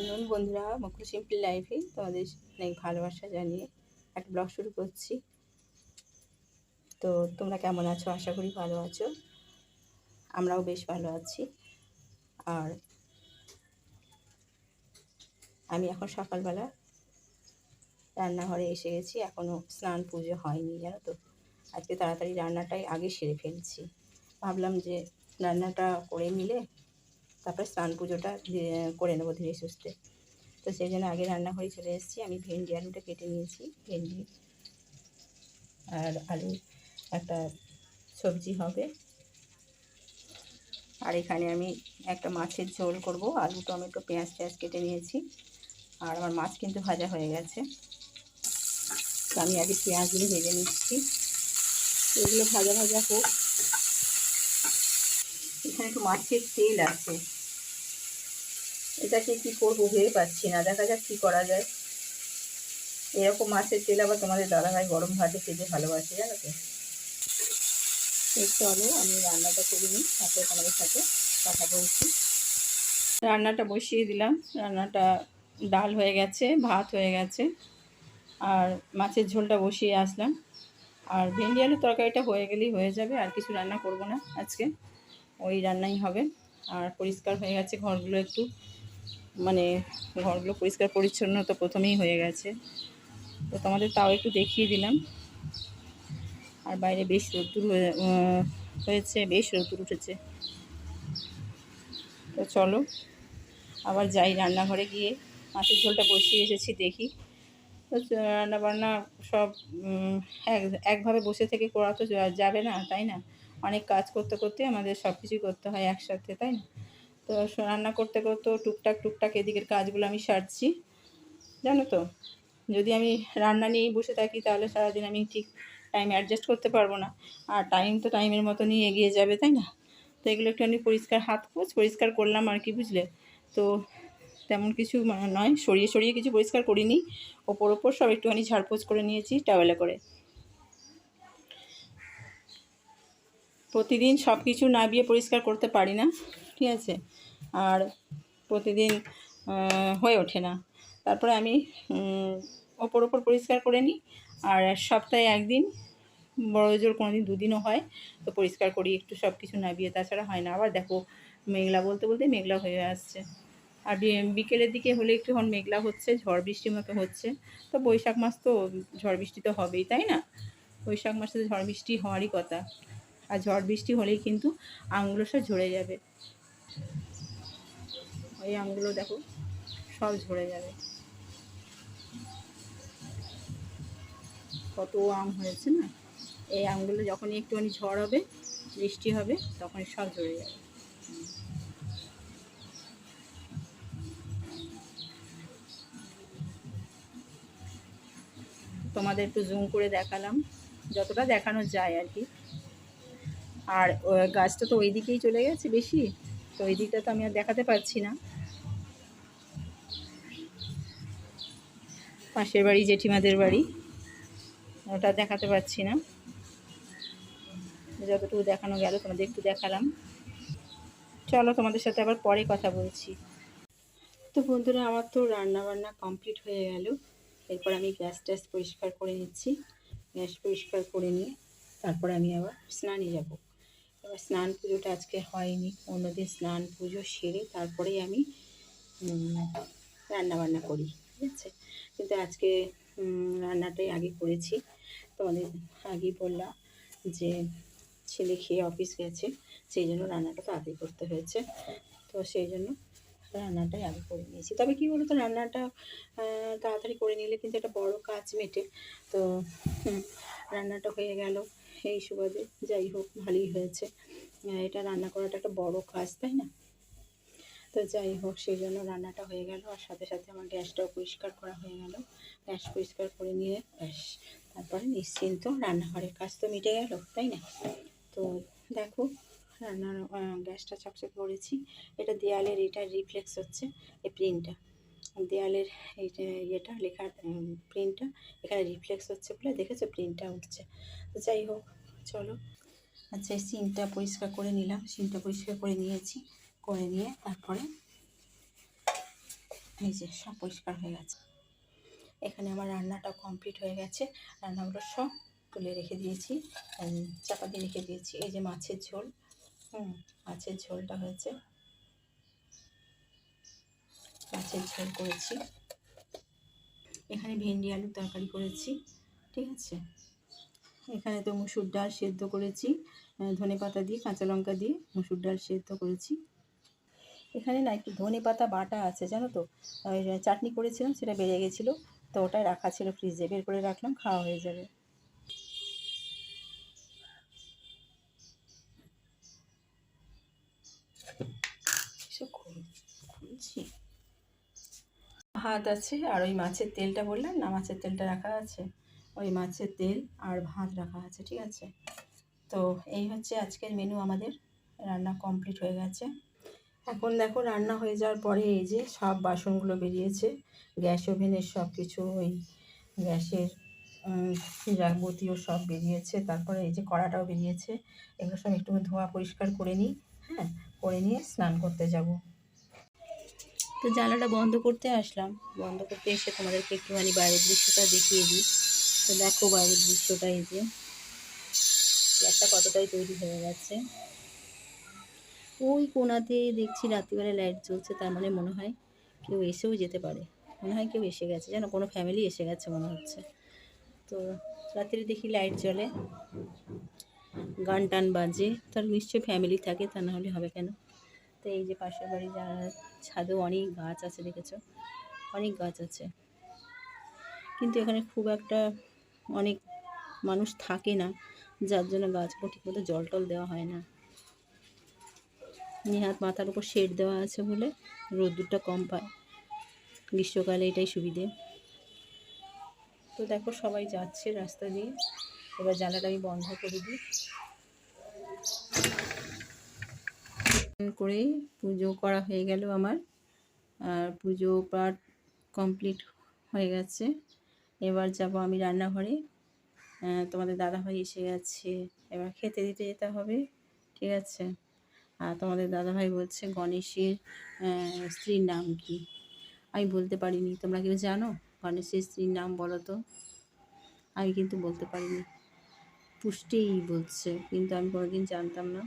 Afternoon বন্ধুরা মুকুল simple লাইফে তোমাদের অনেক ভালোবাসা জানিয়ে একটা ব্লগ শুরু করছি। তো তোমরা কেমন আছো? আশা করি ভালো আছো। আমরাও বেশ ভালো আছি। আর আমি এখন সকালবেলা রান্নাঘরে এসে গেছি এখনও স্নান পুজো হয়নি, জানো তো। আজকে তাড়াতাড়ি রান্নাটাই আগে সেরে ফেলছি। ভাবলাম যে রান্নাটা করে নিলে তারপরে স্নান পুজোটা করে নেব ধীরে সুস্থে। তো সেই জন্য আগে রান্নাঘরে চলে এসেছি। আমি ভেন্ডি, আলুটা কেটে নিয়েছি, ভেন্ডি আর আলু, একটা সবজি হবে। আর এখানে আমি একটা মাছের ঝোল করব। আলু, টমেটো, পেঁয়াজ টেয়াজ কেটে নিয়েছি। আর আমার মাছ কিন্তু ভাজা হয়ে গেছে। তো আমি আগে পেঁয়াজগুলো ভেজে নিচ্ছি। এগুলো ভাজা ভাজা হোক। এখানে একটু মাছের তেল আছে। এটাকে কি করব ভেবে পাচ্ছি না। দেখা যাক কি করা যায়। এরকম মাছের তেল আবার তোমাদের দাদাভাই গরম ভাতে খেতে ভালোবাসে, জানো তো? চলো, আমি রান্নাটা করে নিই, তারপরে তোমাদের সাথে কথা বলছি। রান্নাটা বসিয়ে দিলাম। রান্নাটা ডাল হয়ে গেছে, ভাত হয়ে গেছে, আর মাছের ঝোলটা বসিয়ে আসলাম। আর ভেন্ডি আলুর তরকারিটা হয়ে গেলেই হয়ে যাবে, আর কিছু রান্না করব না আজকে। ওই রান্নাই হবে। আর পরিষ্কার হয়ে গেছে ঘরগুলো একটু। মানে ঘরগুলো পরিষ্কার পরিচ্ছন্ন তো প্রথমেই হয়ে গেছে। তো তোমাদের তাও একটু দেখিয়ে দিলাম। আর বাইরে বেশ রোদ্দুর হয়ে হয়েছে, বেশ রোদ্দুর উঠেছে। তো চলো, আবার যাই রান্নাঘরে গিয়ে। মাছের ঝোলটা বসিয়ে এসেছি দেখি। তো রান্না বান্না সব এক, একভাবে বসে থেকে করা তো যাবে না, তাই না? অনেক কাজ করতে করতে আমাদের সব কিছুই করতে হয় একসাথে, তাই না? তো রান্না করতে করতেও টুকটাক টুকটাক এদিকের কাজগুলো আমি সারছি, জানো তো? যদি আমি রান্না নিয়েই বসে থাকি তাহলে সারাদিন আমি ঠিক টাইম অ্যাডজাস্ট করতে পারব না। আর টাইম তো টাইমের মতো নিয়ে এগিয়ে যাবে, তাই না? তো এগুলো একটুখানি পরিষ্কার হাত পোছ পরিষ্কার করলাম আর কি, বুঝলে? তো তেমন কিছু মানে নয়, সরিয়ে সরিয়ে কিছু পরিষ্কার করিনি। ওপর ওপর সব একটুখানি ঝাড়পোছ করে নিয়েছি টাওয়েলে করে। প্রতিদিন সব কিছু নাবিয়ে পরিষ্কার করতে পারি না, ঠিক আছে? আর প্রতিদিন হয়ে ওঠে না। তারপরে আমি ওপর ওপর পরিষ্কার করে নিই। আর সপ্তাহে একদিন, বড় জোর কোনো দিন দুদিনও হয়, তো পরিষ্কার করি, একটু সব কিছু নাবিয়ে তাছাড়া হয় না। আবার দেখো, মেঘলা বলতে বলতে মেঘলা হয়ে আসছে। আর বিকেলের দিকে হলে একটু এখন মেঘলা হচ্ছে, ঝড় বৃষ্টির মতো হচ্ছে। তো বৈশাখ মাস তো, ঝড় বৃষ্টি তো হবেই, তাই না? বৈশাখ মাসে তো ঝড় বৃষ্টি হওয়ারই কথা। আর ঝড় বৃষ্টি হলেই কিন্তু আমগুলো সব ঝরে যাবে। ওই আমগুলো দেখো, সব ঝরে যাবে। কত আম হয়েছে না? এই আমগুলো যখনই একটুখানি ঝড় হবে, বৃষ্টি হবে, তখনই সব ঝরে যাবে। তোমাদের একটু জুম করে দেখালাম, যতটা দেখানো যায় আর কি। আর গাছটা তো ওই দিকেই চলে গেছে বেশি, তো ওই দিকটা তো আমি আর দেখাতে পারছি না। পাশের বাড়ি, জেঠিমাদের বাড়ি, ওটা দেখাতে পারছি না। যতটুকু দেখানো গেল, তোমাদের একটু দেখালাম। চলো তোমাদের সাথে আবার পরে কথা বলছি। তো বন্ধুরা, আমার তো রান্না বান্না কমপ্লিট হয়ে গেল। এরপর আমি গ্যাস ট্যাস পরিষ্কার করে নিচ্ছি। গ্যাস পরিষ্কার করে নিয়ে তারপর আমি আবার স্নানে যাব। স্নান পুজোটা আজকে হয়নি। অন্যদিন স্নান পুজো সেরে তারপরেই আমি রান্না বান্না করি, ঠিক আছে? কিন্তু আজকে রান্নাটাই আগে করেছি। তোমাদের আগেই বললাম যে ছেলে খেয়ে অফিস গেছে, সেই জন্য রান্নাটা তাড়াতাড়ি করতে হয়েছে। তো সেই জন্য রান্নাটাই আগে করে নিয়েছি। তবে কী বলতো, রান্নাটা তাড়াতাড়ি করে নিলে কিন্তু একটা বড় কাজ মেটে। তো রান্নাটা হয়ে গেল। এই সুবাদে যাই হোক, ভালোই হয়েছে। এটা রান্না করাটা একটা বড় কাজ, তাই না? তো যাই হোক, সেই জন্য রান্নাটা হয়ে গেল, আর সাথে সাথে আমার গ্যাসটাও পরিষ্কার করা হয়ে গেল। গ্যাস পরিষ্কার করে নিয়ে ব্যাস, তারপরে নিশ্চিন্ত রান্নাঘরের কাজ তো মিটে গেল, তাই না? তো দেখো, রান্নার গ্যাসটা চকচকে করেছি। এটা দেয়ালের এটা রিফ্লেক্স হচ্ছে, এই প্রিন্টটা। দেয়ালের এই ইয়েটা, লেখার প্রিন্টটা, এখানে রিফ্লেক্স হচ্ছে বলে দেখেছ প্রিন্টটা উঠছে। তো যাই হোক, চলো। আচ্ছা এই সিনটা পরিষ্কার করে নিলাম। সিনটা পরিষ্কার করে নিয়েছি, করে নিয়ে তারপরে এই যে সব পরিষ্কার হয়ে গেছে। এখানে আমার রান্নাটা কমপ্লিট হয়ে গেছে। রান্নাগুলো সব তুলে রেখে দিয়েছি চাপা দিয়ে রেখে দিয়েছি। এই যে মাছের ঝোল, হুম, মাছের ঝোলটা হয়েছে। মাছের ঝোল করেছি। এখানে ভেন্ডি আলুর তরকারি করেছি, ঠিক আছে? এখানে তো মুসুর ডাল সেদ্ধ করেছি ধনে পাতা দিয়ে, কাঁচা লঙ্কা দিয়ে মুসুর ডাল সেদ্ধ করেছি। এখানে না একটু ধনে পাতা বাটা আছে, জানো তো? চাটনি করেছিলাম, সেটা বেড়ে গেছিল, তো ওটাই রাখা ছিল, ফ্রিজে বের করে রাখলাম, খাওয়া হয়ে যাবে। ভাত আছে আর ওই মাছের তেলটা বললাম না, মাছের তেলটা রাখা আছে। ওই মাছের তেল আর ভাত রাখা আছে, ঠিক আছে? তো এই হচ্ছে আজকের মেনু আমাদের। রান্না কমপ্লিট হয়ে গেছে। এখন দেখো রান্না হয়ে যাওয়ার পরে এই যে সব বাসনগুলো বেরিয়েছে। গ্যাস ওভেনের সব কিছু, ওই গ্যাসের যাবতীয় সব বেরিয়েছে। তারপরে এই যে কড়াটাও বেরিয়েছে। এগুলো সব একটু ধোয়া পরিষ্কার করে নিই হ্যাঁ? করে নিয়ে স্নান করতে যাব। তো জানলাটা বন্ধ করতে আসলাম। বন্ধ করতে এসে তোমাদেরকে একটুখানি বাইরের দৃশ্যটা দেখিয়ে দিই। তো দেখো বাইরের দৃশ্যটা এই যে। ফ্ল্যাটটা কতটাই তৈরি হয়ে গেছে। ওই কোনাতে দেখছি রাত্রিবেলা লাইট জ্বলছে, তার মানে মনে হয় কেউ এসেও যেতে পারে। মনে হয় কেউ এসে গেছে, যেন কোনো ফ্যামিলি এসে গেছে মনে হচ্ছে। তো রাত্রে দেখি লাইট জ্বলে গান টান বাজে। তার নিশ্চয়ই ফ্যামিলি থাকে, তা না হলে হবে কেন? তো এই যে পাশের বাড়ি যারা ছাদেও অনেক গাছ আছে, দেখেছ? অনেক গাছ আছে। কিন্তু এখানে খুব একটা অনেক মানুষ থাকে না, যার জন্য গাছগুলো ঠিকমতো জল টল দেওয়া হয় না। নেহাত মাথার উপর শেড দেওয়া আছে বলে রোদ্দুরটা কম পায়। গ্রীষ্মকালে এটাই সুবিধে। তো দেখো, সবাই যাচ্ছে রাস্তা দিয়ে। এবার জানালাটা আমি বন্ধ করে দিই। করে পুজো করা হয়ে গেল আমার। আর পুজো পাঠ কমপ্লিট হয়ে গেছে। এবার যাব আমি রান্নাঘরে। তোমাদের দাদাভাই এসে গেছে। এবার খেতে দিতে যেতে হবে, ঠিক আছে? আর তোমাদের দাদাভাই বলছে গণেশের স্ত্রীর নাম কি? আমি বলতে পারিনি। তোমরা কেউ জানো গণেশের স্ত্রীর নাম বলো তো? আমি কিন্তু বলতে পারিনি। পুষ্টিই বলছে, কিন্তু আমি কোনোদিন জানতাম না।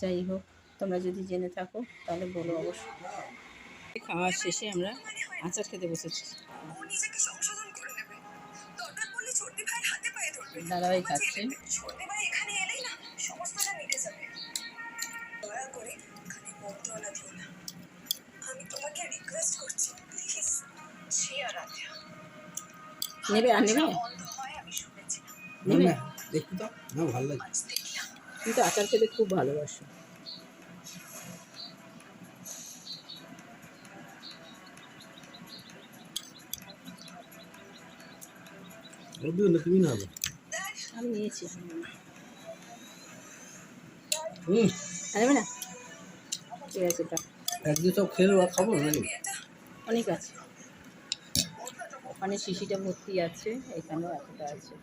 যাই হোক তোমরা যদি জেনে থাকো তাহলে বলো অবশ্যই। খাওয়া শেষে আমরা আচার খেতে বসেছি। দাদাভাই খাচ্ছে। নেবে আর নেবে? না। নেবে? দেখি তো না ভালো লাগে। আজ দেখলাম কিন্তু আচার খেতে খুব ভালোবাসো। তুমি না আমি নিয়েছি। না? ঠিক আছে এটা একদিন সব খেয়ে আর খাব নাকি? অনেক আছে। ওখানে শিশিটা ভর্তি আছে এখানেও এতটা আছে।